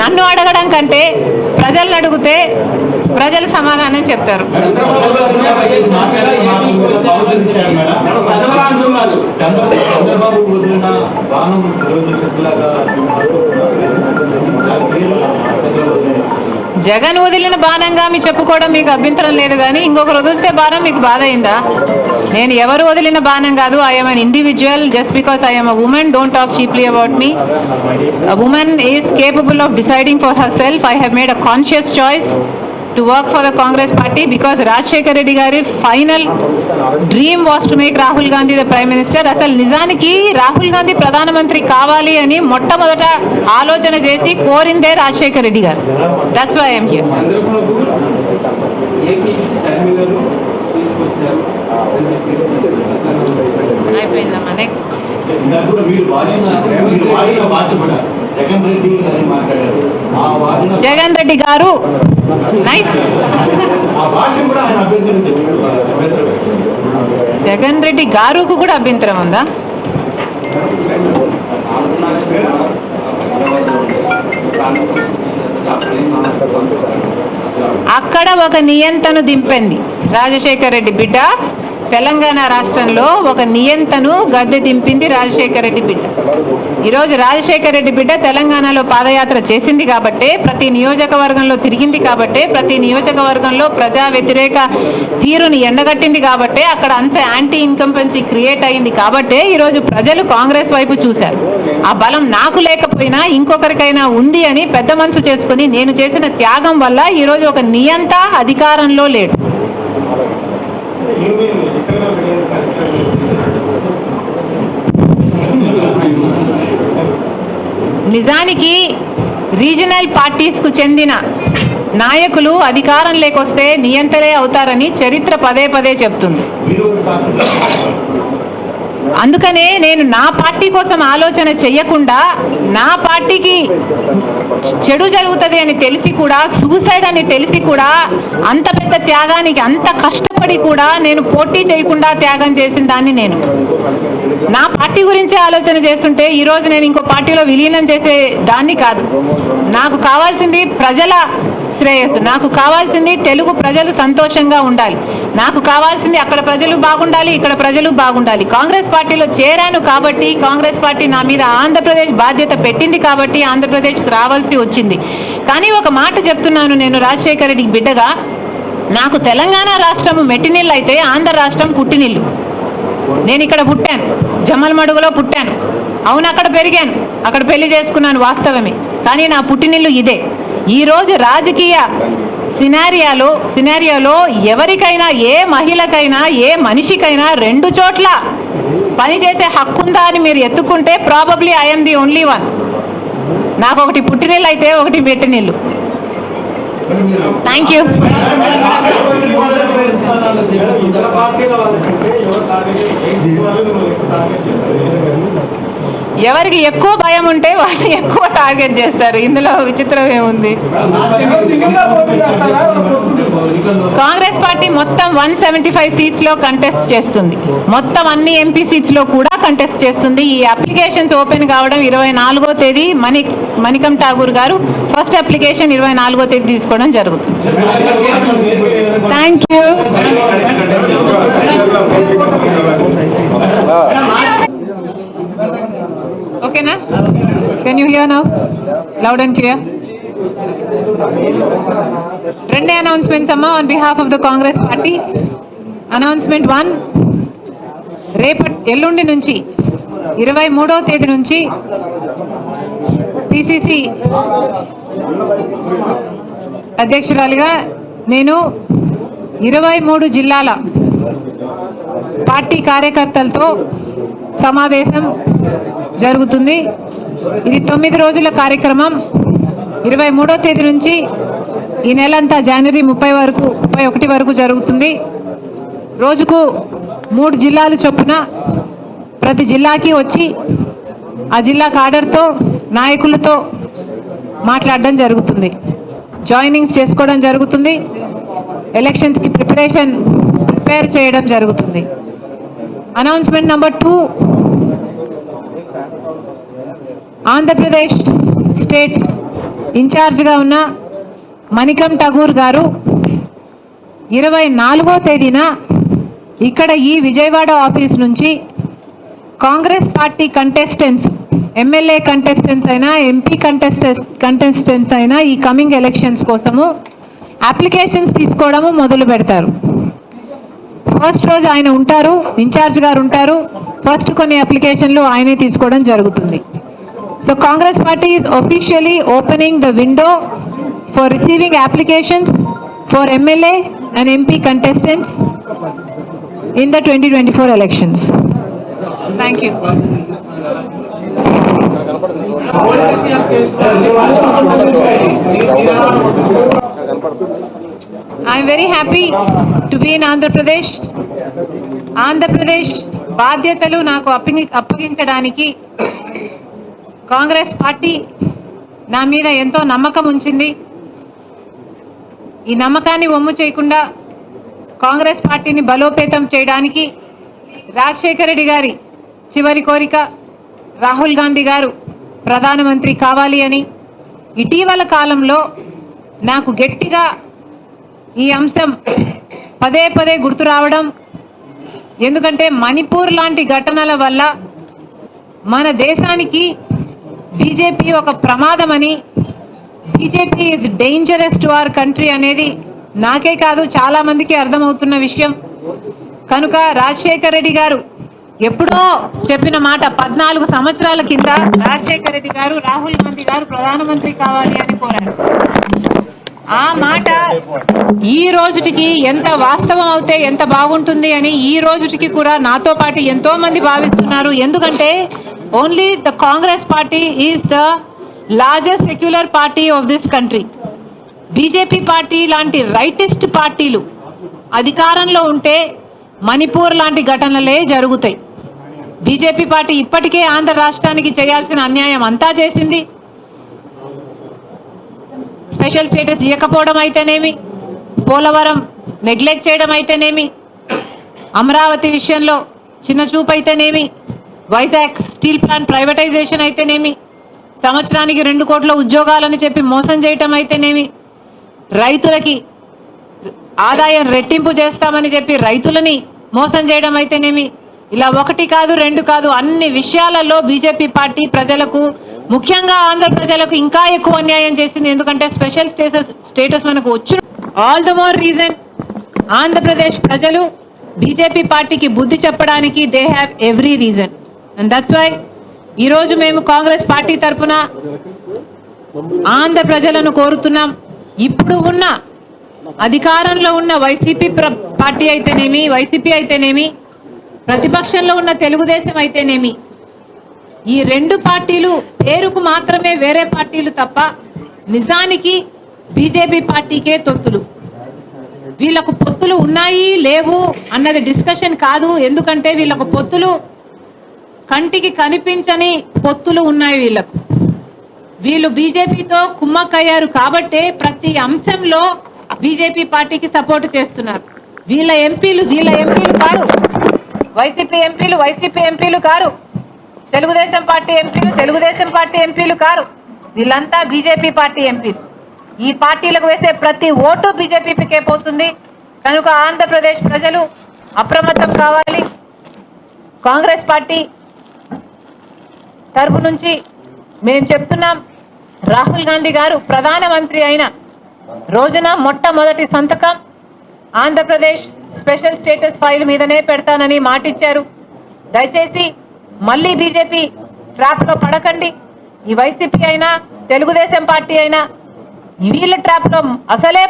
నన్ను అడగడం కంటే ప్రజలను అడిగితే ప్రజలు సమాధానం చెప్తారు. చంద్రబాబు జగన్ వదిలిన బాణంగా మీ చెప్పుకోవడం మీకు అభ్యంతరం లేదు కానీ ఇంకొకరు వదిలితే బాణం మీకు బాధ అయిందా? నేను ఎవరు వదిలిన బాణం కాదు. I'm an individual just because I'm a woman don't talk cheaply about me woman is capable of deciding for herself I have made a conscious choice to work for the Congress party because Rajasekhar Reddy గారి final dream was to make Rahul Gandhi the prime minister అసలు నిజానికి రాహుల్ గాంధీ ప్రధానమంత్రి కావాలి అని మొట్టమొదట ఆలోచన చేసి కోరిందే రాజశేఖర్ రెడ్డి గారు. దట్స్ వై ఐఎమ్ హియర్ అయిపోయిందమ్మా నెక్స్ట్ జగన్ రెడ్డి గారు. జగన్ రెడ్డి గారుకు కూడా అభ్యంతరం ఉందా? అక్కడ ఒక నియంతను దింపింది రాజశేఖర రెడ్డి బిడ్డ. తెలంగాణ రాష్ట్రంలో ఒక నియంతను గద్దె దింపింది రాజశేఖర రెడ్డి బిడ్డ. ఈరోజు రాజశేఖర రెడ్డి బిడ్డ తెలంగాణలో పాదయాత్ర చేసింది కాబట్టే ప్రతి నియోజకవర్గంలో తిరిగింది కాబట్టే ప్రతి నియోజకవర్గంలో ప్రజా వ్యతిరేక తీరుని ఎండగట్టింది కాబట్టే అక్కడ అంత యాంటీ ఇన్కంపెన్సీ క్రియేట్ అయింది కాబట్టే ఈరోజు ప్రజలు కాంగ్రెస్ వైపు చూశారు. ఆ బలం నాకు లేకపోయినా ఇంకొకరికైనా ఉంది అని పెద్ద మనసు చేసుకుని నేను చేసిన త్యాగం వల్ల ఈరోజు ఒక నియంత అధికారంలో లేడు. నిజానికి రీజనల్ పార్టీస్కు చెందిన నాయకులు అధికారం లేకొస్తే నియంతరే అవుతారని చరిత్ర పదే పదే చెప్తుంది. అందుకనే నేను నా పార్టీ కోసం ఆలోచన చెయ్యకుండా నా పార్టీకి చెడు జరుగుతుంది అని తెలిసి కూడా సూసైడ్ అని తెలిసి కూడా అంత పెద్ద త్యాగానికి అంత కష్టపడి కూడా నేను పోటీ చేయకుండా త్యాగం చేసిన దాన్ని నేను. నా పార్టీ గురించి ఆలోచన చేస్తుంటే ఈరోజు నేను ఇంకో పార్టీలో విలీనం చేసే దాన్ని కాదు. నాకు కావాల్సింది ప్రజల శ్రేయస్సు. నాకు కావాల్సింది తెలుగు ప్రజలు సంతోషంగా ఉండాలి. నాకు కావాల్సింది అక్కడ ప్రజలు బాగుండాలి ఇక్కడ ప్రజలు బాగుండాలి. కాంగ్రెస్ పార్టీలో చేరాను కాబట్టి కాంగ్రెస్ పార్టీ నా మీద ఆంధ్రప్రదేశ్ బాధ్యత పెట్టింది కాబట్టి ఆంధ్రప్రదేశ్కి రావాల్సి వచ్చింది. కానీ ఒక మాట చెప్తున్నాను నేను రాజశేఖర రెడ్డికి బిడ్డగా. నాకు తెలంగాణ రాష్ట్రం మెట్టినిల్లు అయితే ఆంధ్ర రాష్ట్రం పుట్టినిల్లు నేను ఇక్కడ పుట్టాను. జమ్మలమడుగులో పుట్టాను. అవును అక్కడ పెరిగాను. అక్కడ పెళ్ళి చేసుకున్నాను వాస్తవమే. కానీ నా పుట్టినిల్లు ఇదే. ఈరోజు రాజకీయ సినారియాలో సినారియోలో ఎవరికైనా ఏ మహిళకైనా ఏ మనిషికైనా రెండు చోట్ల పనిచేసే హక్కు ఉందా అని మీరు ఎత్తుకుంటే probably I'm the only one నాకు ఒకటి పుట్టినీళ్ళు అయితే ఒకటి పెట్టినిల్లు. థ్యాంక్ యూ ఇతర పార్టీల వాళ్ళకంటే ఎవరు టార్గెట్ వాళ్ళు టార్గెట్ చేస్తారు ఎవరికి ఎక్కువ భయం ఉంటే వాళ్ళు ఎక్కువ టార్గెట్ చేస్తారు. ఇందులో విచిత్రం ఏముంది? కాంగ్రెస్ పార్టీ మొత్తం వన్ సెవెంటీ ఫైవ్ సీట్స్లో కంటెస్ట్ చేస్తుంది. మొత్తం అన్ని ఎంపీ సీట్స్లో కూడా కంటెస్ట్ చేస్తుంది. ఈ అప్లికేషన్స్ ఓపెన్ కావడం ఇరవై నాలుగో తేదీ మణి మణికం ఠాగూర్ గారు ఫస్ట్ అప్లికేషన్ ఇరవై నాలుగో తేదీ తీసుకోవడం జరుగుతుంది. థ్యాంక్ యూ ఓకేనా? Can you hear now loud and clear రెండే అనౌన్స్మెంట్స్ అమ్మా on behalf of the Congress party announcement one రేపటి ఎల్లుండి నుంచి ఇరవై మూడో తేదీ నుంచి పిసిసి అధ్యక్షురాలిగా నేను ఇరవై మూడు జిల్లాల పార్టీ కార్యకర్తలతో సమావేశం జరుగుతుంది. ఇది తొమ్మిది రోజుల కార్యక్రమం. ఇరవై మూడో తేదీ నుంచి ఈ నెలంతా జనవరి ముప్పై వరకు ముప్పై ఒకటి వరకు జరుగుతుంది. రోజుకు మూడు జిల్లాలు చొప్పున ప్రతి జిల్లాకి వచ్చి ఆ జిల్లా కాడర్తో నాయకులతో మాట్లాడడం జరుగుతుంది. జాయినింగ్స్ చేసుకోవడం జరుగుతుంది. ఎలక్షన్స్కి ప్రిపరేషన్ ప్రిపేర్ చేయడం జరుగుతుంది. Announcement number two Andhra Pradesh state ఇన్ఛార్జ్గా ఉన్న మణికం టగూర్ గారు ఇరవై నాలుగో తేదీన ఇక్కడ ఈ విజయవాడ ఆఫీస్ నుంచి Congress party contestants MLA contestants అయినా ఎంపీ కంటెస్టెంట్ కంటెస్టెంట్స్ అయినా ఈ కమింగ్ ఎలక్షన్స్ కోసము అప్లికేషన్స్ తీసుకోవడము మొదలు పెడతారు. ఫస్ట్ రోజు ఆయన ఉంటారు ఇన్ఛార్జ్ గారు ఉంటారు. ఫస్ట్ కొన్ని అప్లికేషన్లు ఆయనే తీసుకోవడం జరుగుతుంది. So Congress party is officially opening the window for receiving applications for MLA and MP contestants in the twenty twenty four elections thank you I'm very happy to be in Andhra Pradesh Andhra Pradesh బాధ్యతలు నాకు అప్పగి అప్పగించడానికి Congress party నా మీద ఎంతో నమ్మకం ఉంచింది. ఈ నమ్మకాన్ని ఒమ్ము చేయకుండా కాంగ్రెస్ పార్టీని బలోపేతం చేయడానికి రాజశేఖర రెడ్డి గారి చివరి కోరిక రాహుల్ గాంధీ గారు ప్రధానమంత్రి కావాలి అని. ఇటీవల కాలంలో నాకు గట్టిగా ఈ అంశం పదే పదే గుర్తు రావడం ఎందుకంటే మణిపూర్ లాంటి ఘటనల వల్ల మన దేశానికి బీజేపీ ఒక ప్రమాదమని BJP is dangerous to our country అనేది నాకే కాదు చాలా మందికి అర్థమవుతున్న విషయం. కనుక రాజశేఖర రెడ్డి గారు ఎప్పుడో చెప్పిన మాట పద్నాలుగు సంవత్సరాల కింద రాజశేఖర రెడ్డి గారు రాహుల్ గాంధీ గారు ప్రధానమంత్రి కావాలి అని కోరారు. ఆ మాట ఈ రోజుటికి ఎంత వాస్తవం అవుతే ఎంత బాగుంటుంది అని ఈ రోజుటికి కూడా నాతో పాటు ఎంతో మంది భావిస్తున్నారు. ఎందుకంటే only the Congress party is the largest secular party of this country BJP party లాంటి రైటిస్ట్ పార్టీలు అధికారంలో ఉంటే మణిపూర్ లాంటి ఘటనలే జరుగుతాయి. బీజేపీ పార్టీ ఇప్పటికే ఆంధ్ర రాష్ట్రానికి చేయాల్సిన అన్యాయం అంతా చేసింది. స్పెషల్ స్టేటస్ ఇవ్వకపోవడం అయితేనేమి? పోలవరం నెగ్లెక్ట్ చేయడం అయితేనేమి? అమరావతి విషయంలో చిన్న చూపు అయితేనేమి? వైజాగ్ స్టీల్ ప్లాంట్ ప్రైవేటైజేషన్ అయితేనేమి? సంవత్సరానికి రెండు కోట్ల ఉద్యోగాలని చెప్పి మోసం చేయటం అయితేనేమి? రైతులకి ఆదాయం రెట్టింపు చేస్తామని చెప్పి రైతులని మోసం చేయడం అయితేనేమి? ఇలా ఒకటి కాదు రెండు కాదు అన్ని విషయాలలో బీజేపీ పార్టీ ప్రజలకు ముఖ్యంగా ఆంధ్ర ప్రజలకు ఇంకా ఎక్కువ అన్యాయం చేసింది. ఎందుకంటే స్పెషల్ స్టేటస్ స్టేటస్ మనకు వచ్చు all the more reason Andhra Pradesh ప్రజలు బీజేపీ పార్టీకి బుద్ధి చెప్పడానికి they have every reason. And that's why ఈరోజు మేము కాంగ్రెస్ పార్టీ తరఫున ఆంధ్ర ప్రజలను కోరుతున్నాం. ఇప్పుడు ఉన్న అధికారంలో ఉన్న వైసీపీ పార్టీ అయితేనేమి వైసీపీ అయితేనేమి ప్రతిపక్షంలో ఉన్న తెలుగుదేశం అయితేనేమి ఈ రెండు పార్టీలు పేరుకు మాత్రమే వేరే పార్టీలు తప్ప నిజానికి బీజేపీ పార్టీకే తొత్తులు. వీళ్ళకు పొత్తులు ఉన్నాయి లేవు అన్నది డిస్కషన్ కాదు. ఎందుకంటే వీళ్ళకు పొత్తులు కంటికి కనిపించని పొత్తులు ఉన్నాయి వీళ్ళకు. వీళ్ళు బీజేపీతో కుమ్మక్కయ్యారు కాబట్టే ప్రతి అంశంలో బీజేపీ పార్టీకి సపోర్ట్ చేస్తున్నారు. వీళ్ళ ఎంపీలు వీళ్ళ ఎంపీలు కారు. వైసీపీ ఎంపీలు వైసీపీ ఎంపీలు కారు. తెలుగుదేశం పార్టీ ఎంపీలు తెలుగుదేశం పార్టీ ఎంపీలు కారు. వీళ్ళంతా బీజేపీ పార్టీ ఎంపీలు. ఈ పార్టీలకు వేసే ప్రతి ఓటు బీజేపీకే పోతుంది. కనుక ఆంధ్రప్రదేశ్ ప్రజలు అప్రమత్తం కావాలి. కాంగ్రెస్ పార్టీ తరపు నుంచి మేము చెప్తున్నాం రాహుల్ గాంధీ గారు ప్రధానమంత్రి అయిన రోజున మొట్టమొదటి సంతకం ఆంధ్రప్రదేశ్ స్పెషల్ స్టేటస్ ఫైల్ మీదనే పెడతానని మాటిచ్చారు. దయచేసి మళ్ళీ బీజేపీ ట్రాప్లో పడకండి. ఈ వైసీపీ అయినా తెలుగుదేశం పార్టీ అయినా వీళ్ళ ట్రాప్లో అసలే